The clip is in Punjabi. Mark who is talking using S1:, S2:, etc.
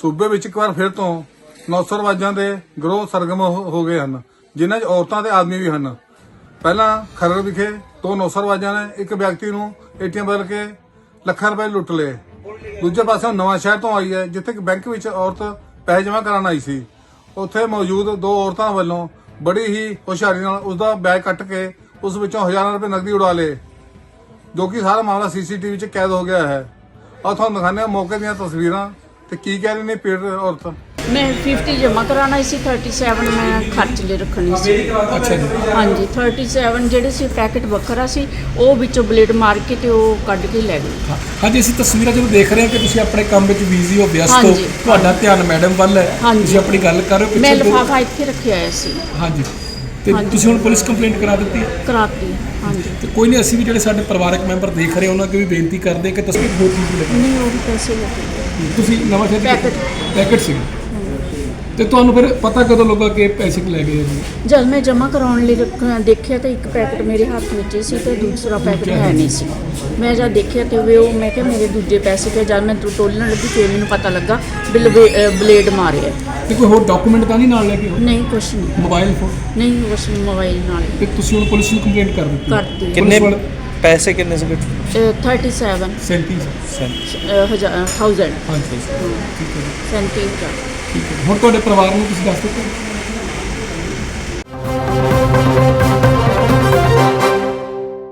S1: ਸੂਬੇ ਵਿੱਚ ਇੱਕ ਵਾਰ ਫਿਰ ਤੋਂ ਨੌਸਰਵਾਜਾਂ ਦੇ ਗਰੋਹ ਸਰਗਮ ਹੋ ਹੋ ਗਏ ਹਨ, ਜਿਨ੍ਹਾਂ 'ਚ ਔਰਤਾਂ ਤੇ ਆਦਮੀ ਵੀ ਹਨ। ਪਹਿਲਾਂ ਖਰੜ ਵਿਖੇ ਦੋ ਨੌਸਰਵਾਜਾਂ ਨੇ ਇੱਕ ਵਿਅਕਤੀ ਨੂੰ ਏਟੀਐਮ ਬਦਲ ਕੇ ਲੱਖਾਂ ਰੁਪਏ ਲੁੱਟ ਲਏ। ਦੂਜੇ ਪਾਸੇ ਨਵਾਂ ਸ਼ਹਿਰ ਤੋਂ ਆਈ ਹੈ, ਜਿੱਥੇ ਕਿ ਬੈਂਕ ਵਿੱਚ ਔਰਤ ਪੈਸੇ ਜਮ੍ਹਾਂ ਕਰਾਉਣ ਆਈ ਸੀ। ਉੱਥੇ ਮੌਜੂਦ ਦੋ ਔਰਤਾਂ ਵੱਲੋਂ ਬੜੀ ਹੀ ਹੁਸ਼ਿਆਰੀ ਨਾਲ ਉਸ ਦਾ ਬੈਗ ਕੱਟ ਕੇ ਉਸ ਵਿੱਚੋਂ ਹਜ਼ਾਰਾਂ ਰੁਪਏ ਨਕਦੀ ਉਡਾ ਲਏ, ਜੋ ਕਿ ਸਾਰਾ ਮਾਮਲਾ ਸੀਸੀਟੀਵੀ 'ਚ ਕੈਦ ਹੋ ਗਿਆ ਹੈ। ਆ ਤੁਹਾਨੂੰ ਦਿਖਾਉਂਦੇ ਹਾਂ ਮੌਕੇ ਦੀਆਂ ਤਸਵੀਰਾਂ। ਤੇ ਕੀ ਕਹਿ ਰਹੀ ਨੇ ਪੀੜਤ ਔਰਤ
S2: ਮੈਂ 50 ਜਮ੍ਹਾਂ ਕਰਾਉਣਾ ਸੀ 37 ਮੈਂ ਖਰਚ ਲਈ ਰੱਖਣੀ ਸੀ।
S3: ਅੱਛਾ
S2: ਹਾਂਜੀ 37 ਜਿਹੜੇ ਸੀ ਪੈਕੇਟ ਵੱਖਰਾ ਸੀ ਉਹ ਵਿੱਚੋਂ ਬਲੇਡ ਮਾਰ ਕੇ ਤੇ ਉਹ ਕੱਢ ਕੇ ਲੈ ਗਏ।
S3: ਹਾਂਜੀ ਅਸੀਂ ਤਸਵੀਰਾਂ ਜਦੋਂ ਦੇਖ ਰਹੇ ਹਾਂ ਕਿ ਤੁਸੀਂ ਆਪਣੇ ਕੰਮ ਵਿੱਚ ਬਿਜ਼ੀ ਹੋ ਵਿਅਸਤ ਹੋ। ਤੁਹਾਡਾ ਧਿਆਨ ਮੈਡਮ ਵੱਲ ਹੈ। ਤੁਸੀਂ ਆਪਣੀ ਗੱਲ ਕਰ ਰਹੇ ਹੋ
S2: ਮੈਂ ਲਿਫਾਫਾ ਇੱਥੇ ਰੱਖਿਆ ਹੋਇਆ ਸੀ।
S3: ਹਾਂਜੀ। ਤੇ
S2: ਹਾਂਜੀ।
S3: ਤੁਸੀਂ ਹੁਣ ਪੁਲਿਸ ਕੰਪਲੇਂਟ ਕਰਾ ਦਿੱਤੀ ਹੈ?
S2: ਕਰਾਤੀ ਹਾਂਜੀ।
S3: ਤੇ ਕੋਈ ਨਹੀਂ ਅਸੀਂ ਵੀ ਜਿਹੜੇ ਸਾਡੇ ਪਰਿਵਾਰਕ ਮੈਂਬਰ ਦੇਖ ਰਹੇ ਉਹਨਾਂ ਅੱਗੇ ਵੀ ਬੇਨਤੀ ਕਰਦੇ ਹਾਂ ਕਿ ਤਸਵੀਰ ਹੋਰ ਚੀਜ਼ ਲੱਗੇ
S2: ਨਹੀਂ ਉਹ ਵੀ ਪੈਸੇ ਲੱਗੇ
S3: ਤੁਸੀਂ ਨਵਾਂ ਸ਼ਹਿਰ
S2: ਪੈਕਟ।
S3: ਪੈਕਟ ਸੀ ਤੇ ਤੁਹਾਨੂੰ ਫਿਰ ਪਤਾ ਕਦੋਂ ਲੱਗਾ ਕਿ ਇਹ ਪੈਸੇ ਲੈ ਗਏ ਜੀ
S2: ਜਦ ਮੈਂ ਜਮ੍ਹਾਂ ਕਰਾਉਣ ਲਈ ਰੱਖ- ਦੇਖਿਆ ਤਾਂ ਇੱਕ ਪੈਕਟ ਮੇਰੇ ਹੱਥ ਵਿੱਚ ਹੀ ਸੀ ਤੇ ਦੂਸਰਾ ਪੈਕਟ ਹੈ ਨਹੀਂ ਸੀ। ਮੈਂ ਜਦ ਦੇਖਿਆ ਤੇ ਵੀ ਉਹ ਮੈਂ ਕਿਹਾ ਮੇਰੇ ਦੂਜੇ ਪੈਸੇ ਪਏ ਜਦ ਮੈਂ ਤੋ- ਤੋਲਣ ਲੱਗੀ ਫਿਰ ਮੈਨੂੰ ਪਤਾ ਲੱਗਾ ਅਹ ਬਲੇਡ ਮਾਰਿਆ।
S3: ਤੇ ਕੋਈ ਹੋਰ ਡਾਕੂਮੈਂਟ ਤਾਂ ਨਹੀਂ ਨਾਲ ਲੈ ਕੇ?
S2: ਨਹੀਂ ਕੁਛ ਨਹੀਂ।
S3: ਮੋਬਾਈਲ ਫੋਨ
S2: ਨਹੀਂ ਉਸ ਮੋਬਾਈਲ ਨਾਲ। ਹੀ
S3: ਤੇ ਤੁਸੀਂ ਹੁਣ ਪੁਲਿਸ ਨੂੰ ਕੰਪਲੇਂਟ ਕਰ ਦਿੱਤੀ?
S2: ਕਰਤੀ
S4: ਕਿੰਨੇ
S3: ਪੁਲਿਸ
S4: ਪੈਸੇ ਕਿੰਨੇ ਸੀਗੇ
S2: ਅਹ 37
S3: 37
S2: ਅਹ ਹਜ਼ਾਰ 1000
S3: ਹਾਂਜੀ। ਠੀਕ ਹੈ ਜੀ।
S2: 37 ਹਜ਼ਾਰ।
S3: ਠੀਕ ਹੈ। ਹੁਣ ਤੁਹਾਡੇ ਪਰਿਵਾਰ ਨੂੰ ਤੁਸੀਂ ਦੱਸ ਦਿੱਤਾ?